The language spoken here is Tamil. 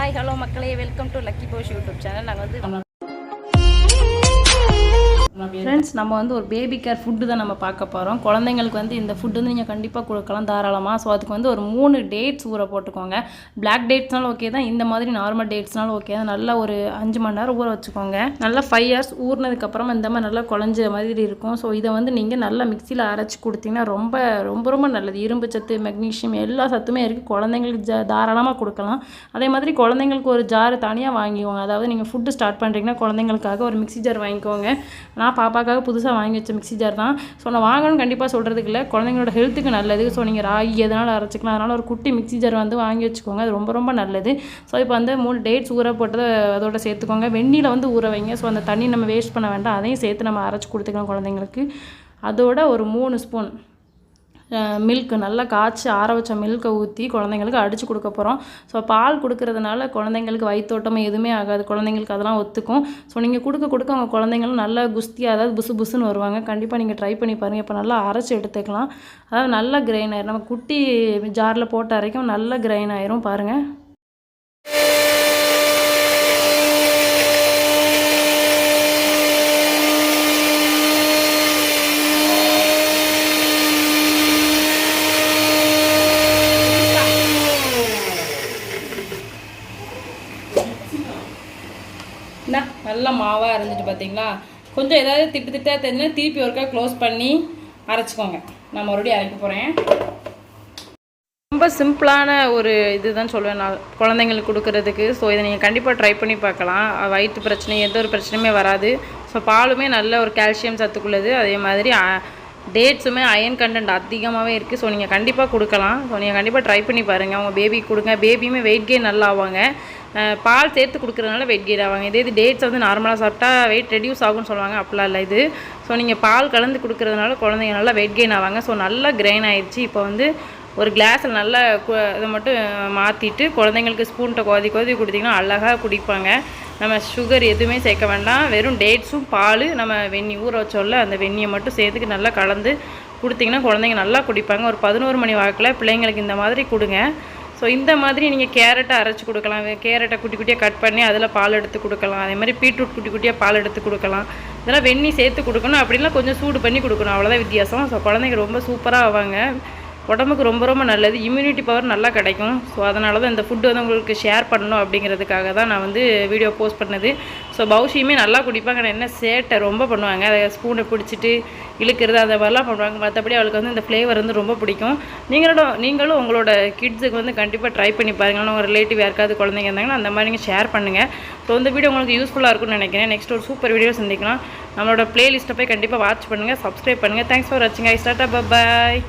ஹாய் ஹலோ மக்களே. Welcome to lucky posh YouTube channel நாங்கள் வந்து ஃப்ரெண்ட்ஸ் நம்ம வந்து ஒரு பேபி கேர் ஃபுட்டு தான் நம்ம பார்க்க போகிறோம் குழந்தைங்களுக்கு வந்து இந்த ஃபுட்டு வந்து நீங்கள் கண்டிப்பாக கொடுக்கலாம் தாராளமாக ஸோ அதுக்கு வந்து ஒரு மூணு டேட்ஸ் ஊற போட்டுக்கோங்க. பிளாக் டேட்ஸ்னாலும் ஓகே தான் இந்த மாதிரி நார்மல் டேட்ஸ்னாலும் ஓகே தான். நல்லா ஒரு அஞ்சு மணி நேரம் ஊற வச்சுக்கோங்க. நல்லா ஃபைவ் ஹவர்ஸ் ஊறினதுக்கப்புறமா இந்த மாதிரி நல்லா குழஞ்ச மாதிரி இருக்கும். ஸோ இதை வந்து நீங்கள் நல்லா மிக்சியில் அரைச்சி கொடுத்தீங்கன்னா ரொம்ப ரொம்ப ரொம்ப நல்லது. இரும்பு சத்து மெக்னீஷியம் எல்லா சத்துமே இருக்குது குழந்தைங்களுக்கு ஜா தாராளமாக கொடுக்கலாம். அதே மாதிரி குழந்தைங்களுக்கு ஒரு ஜார் தனியாக வாங்கிக்கோங்க. அதாவது நீங்கள் ஃபுட்டு ஸ்டார்ட் பண்ணுறீங்கன்னா குழந்தைங்களுக்காக ஒரு மிக்ஸி ஜார் வாங்கிக்கோங்க. நான் பாப்பாக்காக புதுசாக வாங்கி வச்ச மிக்ஸி ஜார் தான். ஸோ நான் வாங்கணும்னு கண்டிப்பாக சொல்கிறதுக்கு இல்லை. குழந்தைங்களோட ஹெல்த்துக்கு நல்லது. ஸோ நீங்கள் ராகி எதனால் அரைச்சிக்கலாம் அதனால் ஒரு குட்டி மிக்ஸி ஜார் வந்து வாங்கி வச்சுக்கோங்க. அது ரொம்ப ரொம்ப நல்லது. ஸோ இப்போ வந்து மூணு டேட்ஸ் ஊற போட்டு அதோட சேர்த்துக்கோங்க. வெந்நியில் வந்து ஊற வைங்க. ஸோ அந்த தண்ணி நம்ம வேஸ்ட் பண்ண வேண்டாம். அதையும் சேர்த்து நம்ம அரைச்சி கொடுத்துக்கலாம் குழந்தைங்களுக்கு. அதோட ஒரு மூணு ஸ்பூன் மில்க் நல்லா காய்ச்சி ஆற வச்ச மில்கை ஊற்றி குழந்தைங்களுக்கு அடித்து கொடுக்க போகிறோம் ஸோ பால் கொடுக்கறதுனால குழந்தைங்களுக்கு வயிற்றோட்டம் எதுவுமே ஆகாது. குழந்தைங்களுக்கு அதெல்லாம் ஒத்துக்கும். ஸோ நீங்கள் கொடுக்க கொடுக்க அவங்க குழந்தைங்களும் நல்லா குஸ்தியாக அதாவது புசு புசுன்னு வருவாங்க. கண்டிப்பாக நீங்கள் ட்ரை பண்ணி பாருங்கள் இப்போ நல்லா அரைச்சி எடுத்துக்கலாம். அதாவது நல்லா கிரைன் ஆயிரும். நம்ம குட்டி ஜாரில் போட்ட அரைக்கும் நல்லா கிரைன் ஆயிரும். பாருங்கள் என்ன நல்ல மாவாக இருந்துட்டு பார்த்தீங்களா கொஞ்சம் ஏதாவது திட்டு திட்டாக தெரிஞ்சுன்னா திருப்பி ஒருக்கா க்ளோஸ் பண்ணி அரைச்சிக்கோங்க. நான் மறுபடியும் அரைக்க போகிறேன் ரொம்ப சிம்பிளான ஒரு இதுதான் சொல்லுவேன் நான். குழந்தைங்களுக்கு கொடுக்கறதுக்கு. ஸோ இதை நீங்கள் கண்டிப்பாக ட்ரை பண்ணி பார்க்கலாம். வயிற்று பிரச்சனை எந்த ஒரு பிரச்சனையுமே வராது. ஸோ பாலுமே நல்ல ஒரு கால்சியம் சத்துக்குள்ளது. அதே மாதிரி டேட்ஸுமே அயன் கண்டென்ட் அதிகமாகவே இருக்குது ஸோ நீங்கள் கண்டிப்பாக கொடுக்கலாம். ஸோ நீங்கள் கண்டிப்பாக ட்ரை பண்ணி பாருங்கள் அவங்க பேபிக்கு கொடுங்க. பேபியுமே வெயிட் கெயின் நல்லா ஆவாங்க. பால் சேர்த்து கொடுக்குறதுனால வெயிட் கெயின் ஆவாங்க. இதே இது டேட்ஸ் வந்து நார்மலாக சாப்பிட்டா வெயிட் ரெடியூஸ் ஆகும்னு சொல்லுவாங்க. அப்படிலாம் இல்லை இது. ஸோ நீங்கள் பால் கலந்து கொடுக்குறதுனால குழந்தைங்க நல்லா வெயிட் கெயின் ஆவாங்க. ஸோ நல்லா கிரைன் ஆயிடுச்சு. இப்போ வந்து ஒரு கிளாஸில் நல்லா கு இதை மட்டும் மாற்றிட்டு குழந்தைங்களுக்கு ஸ்பூன்கிட்ட கோதி கோதி கொடுத்தீங்கன்னா அழகாக குடிப்பாங்க. நம்ம சுகர் எதுவுமே சேர்க்க வேண்டாம். வெறும் டேட்ஸும் பால் நம்ம வெந்நி ஊற வச்சோல்ல அந்த வெந்நியை மட்டும் சேர்த்துக்கு நல்லா கலந்து கொடுத்தீங்கன்னா குழந்தைங்க நல்லா குடிப்பாங்க. ஒரு பதினோரு மணி வாக்கில் பிள்ளைங்களுக்கு இந்த மாதிரி கொடுங்க. ஸோ இந்த மாதிரி நீங்கள் கேரட்டை அரைச்சி கொடுக்கலாம். கேரட்டை குட்டி குட்டியாக கட் பண்ணி அதில் பால் எடுத்து கொடுக்கலாம். அதே மாதிரி பீட்ரூட் குட்டி குட்டியாக பால் எடுத்து கொடுக்கலாம். இதெல்லாம் வெந்நி சேர்த்து கொடுக்கணும். அப்படிலாம் கொஞ்சம் சூடு பண்ணி கொடுக்கணும். அவ்வளோதான் வித்தியாசம். ஸோ குழந்தைங்க ரொம்ப சூப்பராக ஆவாங்க. உடம்புக்கு ரொம்ப ரொம்ப நல்லது. இம்யூனிட்டி பவர் நல்லா கிடைக்கும். ஸோ அதனால தான் இந்த ஃபுட்டு வந்து உங்களுக்கு ஷேர் பண்ணணும் அப்படிங்கிறதுக்காக தான் நான் வந்து வீடியோ போஸ்ட் பண்ணது. ஸோ பௌஷியுமே நல்லா குடிப்பாங்க. என்ன சேட்டை ரொம்ப பண்ணுவாங்க. அதை ஸ்பூனை பிடிச்சிட்டு இழுக்கிறது அதை மாதிரிலாம் பண்ணுவாங்க. மற்றபடி அவளுக்கு வந்து இந்த ஃப்ளேவர் வந்து ரொம்ப பிடிக்கும். நீங்களோட நீங்களும் உங்களோட கிட்ஸுக்கு வந்து கண்டிப்பாக ட்ரை பண்ணி பாருங்கள் உங்கள் ரிலேட்டிவ் யாருக்காவது குழந்தைங்க இருந்தாங்கன்னா அந்த மாதிரி நீங்கள் ஷேர் பண்ணுங்கள் ஸோ இந்த வீடியோ உங்களுக்கு யூஸ்ஃபுல்லாக இருக்கும்னு நினைக்கிறேன். நெக்ஸ்ட் ஒரு சூப்பர் வீடியோ சந்திக்கலாம். நம்மளோட பிளேலிஸ்ட்டை போய் கண்டிப்பாக வாட்ச் பண்ணுங்கள் சப்ஸ்கிரைப் பண்ணுங்கள் தேங்க்ஸ் ஃபார் வாட்சிங் ஐ ஸ்டார்ட் பாய்